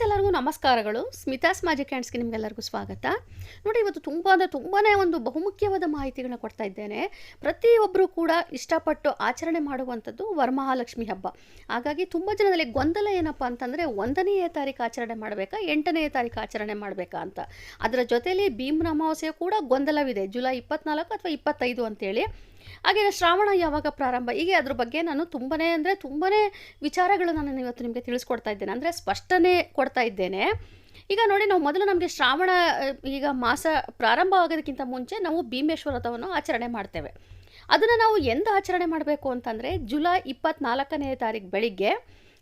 ನಮಸ್ಕಾರಗಳು. ಸ್ಮಿತಾಸ್ ಮ್ಯಾಜಿಕ್ ಹ್ಯಾಂಡ್ಸ್ಗೆ ನಿಮಗೆಲ್ಲರಿಗೂ ಸ್ವಾಗತ. ನೋಡಿ, ಇವತ್ತು ತುಂಬ ಅಂದರೆ ತುಂಬಾ ಒಂದು ಬಹುಮುಖ್ಯವಾದ ಮಾಹಿತಿಗಳನ್ನ ಕೊಡ್ತಾ ಇದ್ದೇನೆ. ಪ್ರತಿಯೊಬ್ಬರು ಕೂಡ ಇಷ್ಟಪಟ್ಟು ಆಚರಣೆ ಮಾಡುವಂಥದ್ದು ವರಮಹಾಲಕ್ಷ್ಮಿ ಹಬ್ಬ. ಹಾಗಾಗಿ ತುಂಬ ಜನದಲ್ಲಿ ಗೊಂದಲ ಏನಪ್ಪ ಅಂತಂದರೆ ಒಂದನೆಯ ತಾರೀಕು ಆಚರಣೆ ಮಾಡಬೇಕಾ, ಎಂಟನೆಯ ತಾರೀಕು ಆಚರಣೆ ಮಾಡಬೇಕಾ ಅಂತ. ಅದರ ಜೊತೆಯಲ್ಲಿ ಭೀಮನ ಅಮಾವಾಸ್ಯೆ ಕೂಡ ಗೊಂದಲವಿದೆ. ಜುಲೈ ಇಪ್ಪತ್ನಾಲ್ಕು ಅಥವಾ ಇಪ್ಪತ್ತೈದು ಅಂತೇಳಿ. ಹಾಗೆ ಶ್ರಾವಣ ಯಾವಾಗ ಪ್ರಾರಂಭ? ಹೀಗೆ ಅದ್ರ ಬಗ್ಗೆ ನಾನು ತುಂಬಾ ಅಂದರೆ ತುಂಬಾ ವಿಚಾರಗಳನ್ನು ನಾನು ಇವತ್ತು ನಿಮಗೆ ತಿಳಿಸ್ಕೊಡ್ತಾ ಇದ್ದೇನೆ. ಅಂದರೆ ಸ್ಪಷ್ಟನೆ ಕೊಡ್ತಾ ಇದ್ದೇನೆ. ಈಗ ನೋಡಿ, ನಾವು ಮೊದಲು ನಮಗೆ ಶ್ರಾವಣ ಈಗ ಮಾಸ ಪ್ರಾರಂಭ ಆಗೋದಕ್ಕಿಂತ ಮುಂಚೆ ನಾವು ಭೀಮೇಶ್ವರ ವ್ರತವನ್ನು ಆಚರಣೆ ಮಾಡ್ತೇವೆ. ಅದನ್ನು ನಾವು ಎಂದ ಆಚರಣೆ ಮಾಡಬೇಕು ಅಂತಂದರೆ ಜುಲೈ ಇಪ್ಪತ್ನಾಲ್ಕನೇ ತಾರೀಕು ಬೆಳಿಗ್ಗೆ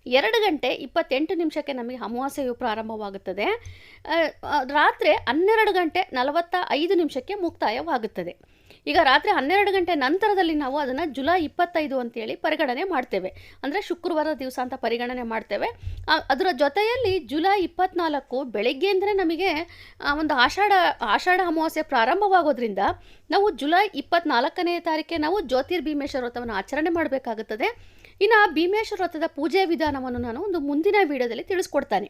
ಎರಡು ಗಂಟೆ ಇಪ್ಪತ್ತೆಂಟು ನಿಮಿಷಕ್ಕೆ ನಮಗೆ ಅಮಾವಾಸ್ಯೆಯು ಪ್ರಾರಂಭವಾಗುತ್ತದೆ. ರಾತ್ರಿ ಹನ್ನೆರಡು ಗಂಟೆ ನಲವತ್ತ ಐದು ನಿಮಿಷಕ್ಕೆ ಮುಕ್ತಾಯವಾಗುತ್ತದೆ. ಈಗ ರಾತ್ರಿ ಹನ್ನೆರಡು ಗಂಟೆ ನಂತರದಲ್ಲಿ ನಾವು ಅದನ್ನು ಜುಲೈ ಇಪ್ಪತ್ತೈದು ಅಂತೇಳಿ ಪರಿಗಣನೆ ಮಾಡ್ತೇವೆ. ಅಂದರೆ ಶುಕ್ರವಾರ ದಿವಸ ಅಂತ ಪರಿಗಣನೆ ಮಾಡ್ತೇವೆ. ಅದರ ಜೊತೆಯಲ್ಲಿ ಜುಲೈ ಇಪ್ಪತ್ನಾಲ್ಕು ಬೆಳಗ್ಗೆಯಿಂದಲೇ ನಮಗೆ ಒಂದು ಆಷಾಢ ಆಷಾಢ ಅಮಾವಾಸ್ಯೆ ಪ್ರಾರಂಭವಾಗೋದ್ರಿಂದ ನಾವು ಜುಲೈ ಇಪ್ಪತ್ನಾಲ್ಕನೇ ತಾರೀಕೆ ನಾವು ಜ್ಯೋತಿರ್ಭೀಮೇಶ್ವರ ವ್ರತವನ್ನು ಆಚರಣೆ ಮಾಡಬೇಕಾಗುತ್ತದೆ. ಇನ್ನು ಭೀಮೇಶ್ವರ ವ್ರತದ ಪೂಜೆ ವಿಧಾನವನ್ನು ನಾನು ಒಂದು ಮುಂದಿನ ವಿಡಿಯೋದಲ್ಲಿ ತಿಳಿಸ್ಕೊಡ್ತೇನೆ.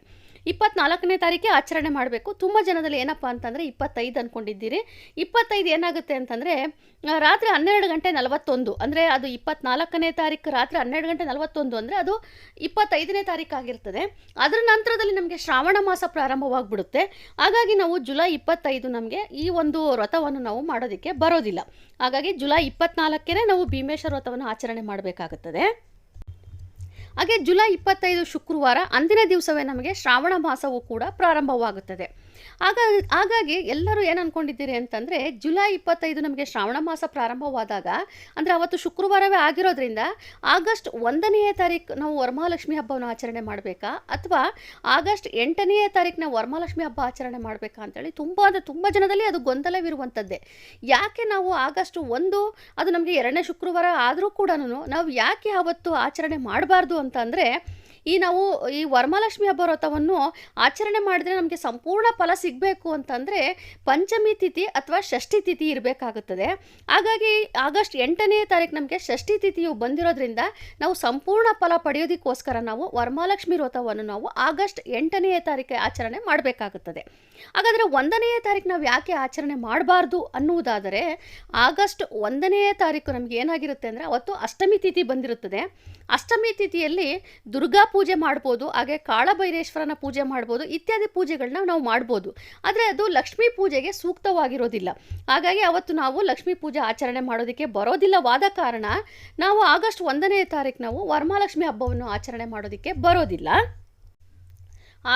ಇಪ್ಪತ್ನಾಲ್ಕನೇ ತಾರೀಕೆ ಆಚರಣೆ ಮಾಡಬೇಕು. ತುಂಬ ಜನದಲ್ಲಿ ಏನಪ್ಪ ಅಂತಂದರೆ ಇಪ್ಪತ್ತೈದು ಅಂದ್ಕೊಂಡಿದ್ದೀರಿ ಇಪ್ಪತ್ತೈದು ಏನಾಗುತ್ತೆ ಅಂತಂದರೆ ರಾತ್ರಿ ಹನ್ನೆರಡು ಗಂಟೆ ನಲವತ್ತೊಂದು ಅಂದರೆ ಅದು ಇಪ್ಪತ್ನಾಲ್ಕನೇ ತಾರೀಕು ರಾತ್ರಿ ಹನ್ನೆರಡು ಗಂಟೆ ನಲವತ್ತೊಂದು ಅಂದರೆ ಅದು ಇಪ್ಪತ್ತೈದನೇ ತಾರೀಕು ಆಗಿರ್ತದೆ. ಅದರ ನಂತರದಲ್ಲಿ ನಮಗೆ ಶ್ರಾವಣ ಮಾಸ ಪ್ರಾರಂಭವಾಗಿಬಿಡುತ್ತೆ. ಹಾಗಾಗಿ ನಾವು ಜುಲೈ ಇಪ್ಪತ್ತೈದು ನಮಗೆ ಈ ಒಂದು ವ್ರತವನ್ನು ನಾವು ಮಾಡೋದಕ್ಕೆ ಬರೋದಿಲ್ಲ. ಹಾಗಾಗಿ ಜುಲೈ ಇಪ್ಪತ್ನಾಲ್ಕೇ ನಾವು ಭೀಮೇಶ್ವರ ವ್ರತವನ್ನು ಆಚರಣೆ ಮಾಡಬೇಕಾಗುತ್ತದೆ. ಹಾಗೆ ಜುಲೈ ಇಪ್ಪತ್ತೈದು ಶುಕ್ರವಾರ ಅಂದಿನ ದಿವಸವೇ ನಮಗೆ ಶ್ರಾವಣ ಮಾಸವೂ ಕೂಡ ಪ್ರಾರಂಭವಾಗುತ್ತದೆ. ಆಗ ಹಾಗಾಗಿ ಎಲ್ಲರೂ ಏನು ಅಂದ್ಕೊಂಡಿದ್ದೀರಿ ಅಂತಂದರೆ, ಜುಲೈ ಇಪ್ಪತ್ತೈದು ನಮಗೆ ಶ್ರಾವಣ ಮಾಸ ಪ್ರಾರಂಭವಾದಾಗ, ಅಂದರೆ ಅವತ್ತು ಶುಕ್ರವಾರವೇ ಆಗಿರೋದ್ರಿಂದ, ಆಗಸ್ಟ್ ಒಂದನೆಯ ತಾರೀಕು ನಾವು ವರಮಹಾಲಕ್ಷ್ಮಿ ಹಬ್ಬವನ್ನು ಆಚರಣೆ ಮಾಡಬೇಕಾ? ಅಥವಾ ಆಗಸ್ಟ್ ಎಂಟನೆಯ ತಾರೀಕಿನ ವರಮಹಾಲಕ್ಷ್ಮಿ ಹಬ್ಬ ಆಚರಣೆ ಮಾಡಬೇಕಾ ಅಂತೇಳಿ ತುಂಬ ಅಂದರೆ ತುಂಬ ಜನದಲ್ಲಿ ಅದು ಗೊಂದಲವಿರುವಂಥದ್ದೇ. ಯಾಕೆ ನಾವು ಆಗಸ್ಟ್ ಒಂದು, ಅದು ನಮಗೆ ಎರಡನೇ ಶುಕ್ರವಾರ ಆದರೂ ಕೂಡ ನಾವು ಯಾಕೆ ಆವತ್ತು ಆಚರಣೆ ಮಾಡಬಾರ್ದು ಅಂತ ಅಂದರೆ ಈ ನಾವು ಈ ವರಮಹಾಲಕ್ಷ್ಮಿ ಹಬ್ಬ ವ್ರತವನ್ನು ಆಚರಣೆ ಮಾಡಿದ್ರೆ ನಮಗೆ ಸಂಪೂರ್ಣ ಫಲ ಸಿಗಬೇಕು ಅಂತಂದರೆ ಪಂಚಮಿ ತಿಥಿ ಅಥವಾ ಷಷ್ಠಿ ತಿಥಿ ಇರಬೇಕಾಗುತ್ತದೆ. ಹಾಗಾಗಿ ಆಗಸ್ಟ್ ಎಂಟನೇ ತಾರೀಕು ನಮಗೆ ಷಷ್ಠಿ ತಿಥಿಯು ಬಂದಿರೋದ್ರಿಂದ ನಾವು ಸಂಪೂರ್ಣ ಫಲ ಪಡೆಯೋದಕ್ಕೋಸ್ಕರ ನಾವು ವರಮಹಾಲಕ್ಷ್ಮಿ ವ್ರತವನ್ನು ನಾವು ಆಗಸ್ಟ್ ಎಂಟನೆಯ ತಾರೀಕು ಆಚರಣೆ ಮಾಡಬೇಕಾಗುತ್ತದೆ. ಹಾಗಾದರೆ ಒಂದನೆಯ ತಾರೀಕು ನಾವು ಯಾಕೆ ಆಚರಣೆ ಮಾಡಬಾರ್ದು ಅನ್ನುವುದಾದರೆ ಆಗಸ್ಟ್ ಒಂದನೆಯ ತಾರೀಕು ನಮಗೆ ಏನಾಗಿರುತ್ತೆ ಅಂದರೆ ಅವತ್ತು ಅಷ್ಟಮಿ ತಿಥಿ ಬಂದಿರುತ್ತದೆ. ಅಷ್ಟಮಿ ತಿಥಿಯಲ್ಲಿ ದುರ್ಗಾ ಪೂಜೆ ಮಾಡ್ಬೋದು, ಹಾಗೆ ಕಾಳಭೈರೇಶ್ವರನ ಪೂಜೆ ಮಾಡ್ಬೋದು, ಇತ್ಯಾದಿ ಪೂಜೆಗಳನ್ನ ನಾವು ಮಾಡ್ಬೋದು. ಆದರೆ ಅದು ಲಕ್ಷ್ಮೀ ಪೂಜೆಗೆ ಸೂಕ್ತವಾಗಿರೋದಿಲ್ಲ. ಹಾಗಾಗಿ ಅವತ್ತು ನಾವು ಲಕ್ಷ್ಮೀ ಪೂಜೆ ಆಚರಣೆ ಮಾಡೋದಕ್ಕೆ ಬರೋದಿಲ್ಲವಾದ ಕಾರಣ, ನಾವು ಆಗಸ್ಟ್ ಒಂದನೇ ತಾರೀಕು ನಾವು ವರಮಹಾಲಕ್ಷ್ಮಿ ಹಬ್ಬವನ್ನು ಆಚರಣೆ ಮಾಡೋದಕ್ಕೆ ಬರೋದಿಲ್ಲ.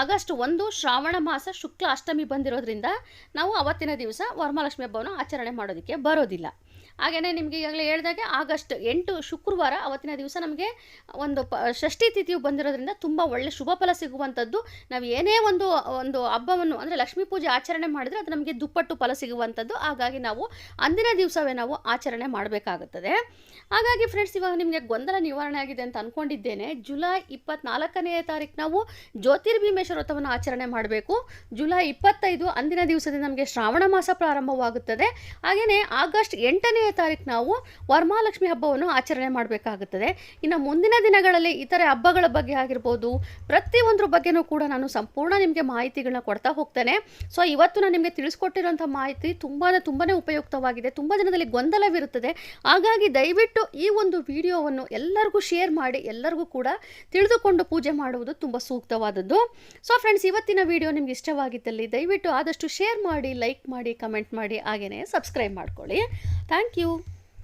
ಆಗಸ್ಟ್ ಒಂದು ಶ್ರಾವಣ ಮಾಸ ಶುಕ್ಲ ಅಷ್ಟಮಿ ಬಂದಿರೋದ್ರಿಂದ ನಾವು ಅವತ್ತಿನ ದಿವಸ ವರಮಹಾಲಕ್ಷ್ಮಿ ಹಬ್ಬವನ್ನು ಆಚರಣೆ ಮಾಡೋದಕ್ಕೆ ಬರೋದಿಲ್ಲ. ಹಾಗೆಯೇ ನಿಮಗೆ ಈಗಾಗಲೇ ಹೇಳಿದಾಗೆ ಆಗಸ್ಟ್ ಎಂಟು ಶುಕ್ರವಾರ ಅವತ್ತಿನ ದಿವಸ ನಮಗೆ ಒಂದು ಪ, ಷಷ್ಠಿ ತಿಥಿಯು ಬಂದಿರೋದ್ರಿಂದ ತುಂಬ ಒಳ್ಳೆ ಶುಭ ಫಲ ಸಿಗುವಂಥದ್ದು. ನಾವು ಏನೇ ಒಂದು ಒಂದು ಹಬ್ಬವನ್ನು, ಅಂದರೆ ಲಕ್ಷ್ಮೀ ಪೂಜೆ ಆಚರಣೆ ಮಾಡಿದರೆ ಅದು ನಮಗೆ ದುಪ್ಪಟ್ಟು ಫಲ ಸಿಗುವಂಥದ್ದು. ಹಾಗಾಗಿ ನಾವು ಅಂದಿನ ದಿವಸವೇ ನಾವು ಆಚರಣೆ ಮಾಡಬೇಕಾಗುತ್ತದೆ. ಹಾಗಾಗಿ ಫ್ರೆಂಡ್ಸ್ ಇವಾಗ ನಿಮಗೆ ಗೊಂದಲ ನಿವಾರಣೆ ಆಗಿದೆ ಅಂತ ಅಂದ್ಕೊಂಡಿದ್ದೇನೆ ಜುಲೈ ಇಪ್ಪತ್ನಾಲ್ಕನೆಯ ತಾರೀಕು ನಾವು ಜ್ಯೋತಿರ್ಭೀಮೇಶ್ವರ ವ್ರತವನ್ನು ಆಚರಣೆ ಮಾಡಬೇಕು. ಜುಲೈ ಇಪ್ಪತ್ತೈದು ಅಂದಿನ ದಿವಸದಿಂದ ನಮಗೆ ಶ್ರಾವಣ ಮಾಸ ಪ್ರಾರಂಭವಾಗುತ್ತದೆ. ಹಾಗೆಯೇ ಆಗಸ್ಟ್ ಎಂಟನೆಯ ತಾರೀಕು ನಾವು ವರಮಹಾಲಕ್ಷ್ಮಿ ಹಬ್ಬವನ್ನು ಆಚರಣೆ ಮಾಡಬೇಕಾಗುತ್ತದೆ. ಇನ್ನು ಮುಂದಿನ ದಿನಗಳಲ್ಲಿ ಇತರೆ ಹಬ್ಬಗಳ ಬಗ್ಗೆ ಆಗಿರ್ಬೋದು, ಪ್ರತಿಯೊಂದ್ರ ಬಗ್ಗೆನೂ ಕೂಡ ನಾನು ಸಂಪೂರ್ಣ ನಿಮಗೆ ಮಾಹಿತಿಗಳನ್ನ ಕೊಡ್ತಾ ಹೋಗ್ತೇನೆ. ಸೊ ಇವತ್ತು ನಾನು ನಿಮಗೆ ತಿಳಿಸ್ಕೊಟ್ಟಿರುವಂಥ ಮಾಹಿತಿ ತುಂಬಾ ತುಂಬಾ ಉಪಯುಕ್ತವಾಗಿದೆ. ತುಂಬ ಜನದಲ್ಲಿ ಗೊಂದಲವಿರುತ್ತದೆ. ಹಾಗಾಗಿ ದಯವಿಟ್ಟು ಈ ಒಂದು ವಿಡಿಯೋವನ್ನು ಎಲ್ಲರಿಗೂ ಶೇರ್ ಮಾಡಿ, ಎಲ್ಲರಿಗೂ ಕೂಡ ತಿಳಿದುಕೊಂಡು ಪೂಜೆ ಮಾಡುವುದು ತುಂಬ ಸೂಕ್ತವಾದದ್ದು. ಸೊ ಫ್ರೆಂಡ್ಸ್ ಇವತ್ತಿನ ವಿಡಿಯೋ ನಿಮ್ಗೆ ಇಷ್ಟವಾಗಿದ್ದಲ್ಲಿ ದಯವಿಟ್ಟು ಆದಷ್ಟು ಶೇರ್ ಮಾಡಿ, ಲೈಕ್ ಮಾಡಿ, ಕಮೆಂಟ್ ಮಾಡಿ ಹಾಗೆಯೇ ಸಬ್ಸ್ಕ್ರೈಬ್ ಮಾಡ್ಕೊಳ್ಳಿ. Thank you.